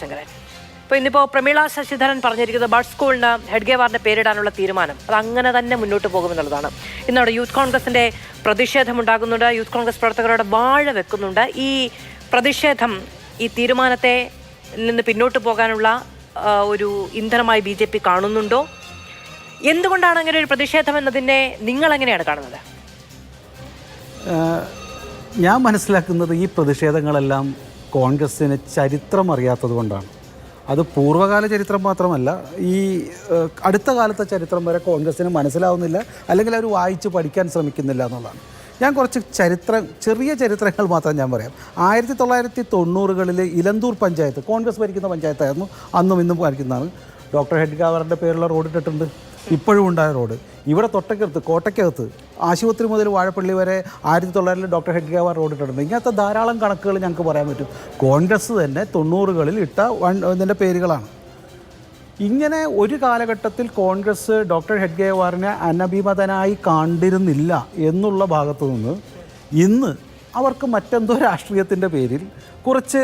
ശങ്കരൻ. ഇപ്പോൾ ഇന്നിപ്പോൾ പ്രമീള ശശിധരൻ പറഞ്ഞിരിക്കുന്നത് ബഡ് സ്കൂളിന് ഹെഡ്ഗേവാറിന്റെ പേരിടാനുള്ള തീരുമാനം. അത് അങ്ങനെ തന്നെ മുന്നോട്ട് പോകുമെന്നുള്ളതാണ്. ഇന്നവിടെ യൂത്ത് കോൺഗ്രസിന്റെ പ്രതിഷേധം ഉണ്ടാകുന്നുണ്ട്. യൂത്ത് കോൺഗ്രസ് പ്രവർത്തകരോട് വാഴ വെക്കുന്നുണ്ട്. ഈ പ്രതിഷേധം ഈ തീരുമാനത്തെ നിന്ന് പിന്നോട്ട് പോകാനുള്ള ഒരു ഇന്ധനമായി ബി ജെ പി കാണുന്നുണ്ടോ? എന്തുകൊണ്ടാണ് അങ്ങനെ ഒരു പ്രതിഷേധം എന്നതിനെ നിങ്ങൾ എങ്ങനെയാണ് കാണുന്നത്? ഞാൻ മനസ്സിലാക്കുന്നത് ഈ പ്രതിഷേധങ്ങളെല്ലാം കോൺഗ്രസ്സിന് ചരിത്രം അറിയാത്തത് കൊണ്ടാണ്. അത് പൂർവകാല ചരിത്രം മാത്രമല്ല ഈ അടുത്ത കാലത്തെ ചരിത്രം വരെ കോൺഗ്രസ്സിന് മനസ്സിലാവുന്നില്ല അല്ലെങ്കിൽ അവർ വായിച്ച് പഠിക്കാൻ ശ്രമിക്കുന്നില്ല എന്നുള്ളതാണ്. ഞാൻ കുറച്ച് ചരിത്ര ചെറിയ ചരിത്രങ്ങൾ മാത്രം ഞാൻ പറയാം. ആയിരത്തി തൊള്ളായിരത്തി തൊണ്ണൂറുകളിൽ ഇലന്തൂർ പഞ്ചായത്ത് കോൺഗ്രസ് ഭരിക്കുന്ന പഞ്ചായത്തായിരുന്നു അന്നും ഇന്നും ഭരിക്കുന്നതാണ്. ഡോക്ടർ ഹെഡ്ഗാവറിന്റെ പേരുള്ള റോഡ് ഇട്ടിട്ടുണ്ട്. ഇപ്പോഴും ഉണ്ടായ റോഡ്. ഇവിടെ തൊട്ടക്കകത്ത് കോട്ടയ്ക്കകത്ത് ആശുപത്രി മുതൽ വാഴപ്പള്ളി വരെ ആയിരത്തി തൊള്ളായിരത്തിൽ ഡോക്ടർ ഹെഡ്ഗേവാർ റോഡ് ഇട്ടിട്ടുണ്ട്. ഇങ്ങനത്തെ ധാരാളം കണക്കുകൾ ഞങ്ങൾക്ക് പറയാൻ പറ്റും. കോൺഗ്രസ് തന്നെ തൊണ്ണൂറുകളിൽ ഇട്ട വൺ ഇതിന്റെ പേരുകളാണ്. ഇങ്ങനെ ഒരു കാലഘട്ടത്തിൽ കോൺഗ്രസ് ഡോക്ടർ ഹെഡ്ഗേവാറിനെ അനഭിമതനായി കണ്ടിരുന്നില്ല എന്നുള്ള ഭാഗത്തു നിന്ന് ഇന്ന് അവർക്ക് മറ്റെന്തോ രാഷ്ട്രീയത്തിന്റെ പേരിൽ കുറച്ച്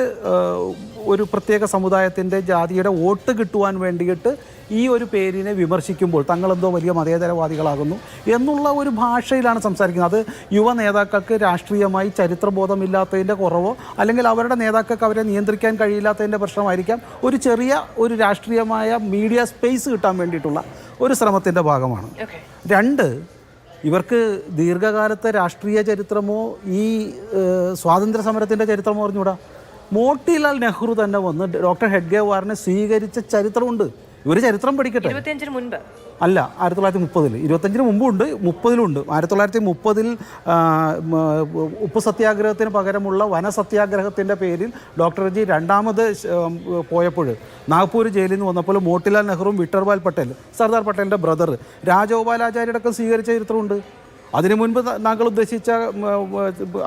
ഒരു പ്രത്യേക സമുദായത്തിന്റെ ജാതിയുടെ വോട്ട് കിട്ടുവാൻ വേണ്ടിയിട്ട് ഈ ഒരു പേരിനെ വിമർശിക്കുമ്പോൾ തങ്ങളെന്തോ വലിയ മതേതരവാദികളാകുന്നു എന്നുള്ള ഒരു ഭാഷയിലാണ് സംസാരിക്കുന്നത്. അത് യുവ നേതാക്കൾക്ക് രാഷ്ട്രീയമായി ചരിത്രബോധമില്ലാത്തതിന്റെ കുറവോ അല്ലെങ്കിൽ അവരുടെ നേതാക്കൾക്ക് അവരെ നിയന്ത്രിക്കാൻ കഴിയില്ലാത്തതിന്റെ പ്രശ്നമായിരിക്കാം. ഒരു ചെറിയ ഒരു രാഷ്ട്രീയമായ മീഡിയ സ്പേസ് കിട്ടാൻ വേണ്ടിയിട്ടുള്ള ഒരു ശ്രമത്തിന്റെ ഭാഗമാണ്. രണ്ട് ഇവർക്ക് ദീർഘകാലത്തെ രാഷ്ട്രീയ ചരിത്രമോ ഈ സ്വാതന്ത്ര്യ സമരത്തിന്റെ ചരിത്രമോ അറിഞ്ഞൂടാ? മോട്ടിലാൽ നെഹ്റു തന്നെ വന്ന് ഡോക്ടർ ഹെഡ്ഗേവാറിനെ സ്വീകരിച്ച ചരിത്രമുണ്ട്. ഇവർ ചരിത്രം പഠിക്കട്ടെ? ഇരുപത്തിയഞ്ചിന് മുൻപ്. അല്ല ആയിരത്തി തൊള്ളായിരത്തി മുപ്പതിൽ ഇരുപത്തഞ്ചിന് മുമ്പുണ്ട് മുപ്പതിലുണ്ട്. ആയിരത്തി തൊള്ളായിരത്തി മുപ്പതിൽ ഉപ്പ് സത്യാഗ്രഹത്തിന് പകരമുള്ള വന വനസത്യാഗ്രഹത്തിന്റെ പേരിൽ ഡോക്ടർ ജി രണ്ടാമത് പോയപ്പോൾ നാഗ്പൂർ ജയിലിൽ നിന്ന് വന്നപ്പോൾ മോട്ടിലാൽ നെഹ്റുവും വിട്ടർബാൽ പട്ടേൽ സർദാർ പട്ടേലിന്റെ ബ്രദർ രാജഗോപാലാചാര്യടക്കം സ്വീകരിച്ച ചരിത്രമുണ്ട്. അതിനു മുൻപ് താങ്കൾ ഉദ്ദേശിച്ച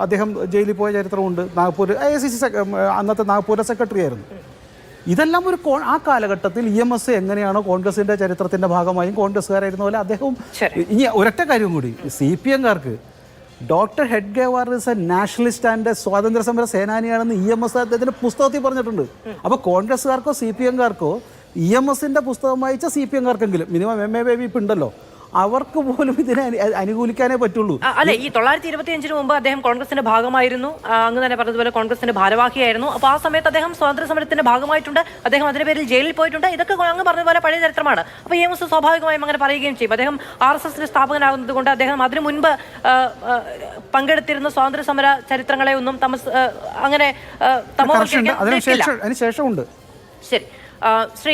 അദ്ദേഹം ജയിലിൽ പോയ ചരിത്രമുണ്ട്. Nagpur I S C C അന്നത്തെ നാഗ്പൂരിലെ സെക്രട്ടറി ആയിരുന്നു. ഇതെല്ലാം ഒരു ആ കാലഘട്ടത്തിൽ ഇ എം എസ് എങ്ങനെയാണോ കോൺഗ്രസിന്റെ ചരിത്രത്തിന്റെ ഭാഗമായും കോൺഗ്രസ്സുകാരായിരുന്ന പോലെ അദ്ദേഹവും. ഇനി ഒരൊറ്റ കാര്യം കൂടി. C P എംകാർക്ക് doctor Hedgewar is a nationalist and സ്വാതന്ത്ര്യ സമര സേനാനിയാണെന്ന് ഇ എം എസ് അദ്ദേഹത്തിന്റെ പുസ്തകത്തിൽ പറഞ്ഞിട്ടുണ്ട്. അപ്പോൾ കോൺഗ്രസ്സുകാർക്കോ സി പി എംകാർക്കോ ഇ എം എസിന്റെ പുസ്തകം വായിച്ച സി പി എംകാർക്കെങ്കിലും മിനിമം എം എ ബേബി ഇപ്പം ഉണ്ടല്ലോ അവർക്ക് പോലും ഇതിനെ അനുകൂലിക്കാനേ പറ്റുള്ളൂ. അല്ലെ ഈ തൊള്ളായിരത്തി ഇരുപത്തി അഞ്ചിന് മുമ്പ് അദ്ദേഹം കോൺഗ്രസിന്റെ ഭാഗമായിരുന്നു. അങ്ങ് തന്നെ പറഞ്ഞതുപോലെ കോൺഗ്രസിന്റെ ഭാരവാഹിയായിരുന്നു. അപ്പൊ ആ സമയത്ത് അദ്ദേഹം സ്വാതന്ത്ര്യ സമരത്തിന്റെ ഭാഗമായിട്ടുണ്ട്. അദ്ദേഹം അതിന്റെ പേരിൽ ജയിലിൽ പോയിട്ടുണ്ട്. ഇതൊക്കെ അങ്ങ് പറഞ്ഞ പോലെ പഴയ ചരിത്രമാണ്. അപ്പൊ ഈ എം എസ് സ്വാഭാവികമായും അങ്ങനെ പറയുകയും ചെയ്യും. അദ്ദേഹം ആർ എസ് എസിന്റെ സ്ഥാപകനാകുന്നത് കൊണ്ട് അദ്ദേഹം അതിനു മുൻപ് പങ്കെടുത്തിരുന്ന സ്വാതന്ത്ര്യ സമര ചരിത്രങ്ങളെ ഒന്നും തമസ് അങ്ങനെ ശേഷമുണ്ട് ശരി. ശ്രീ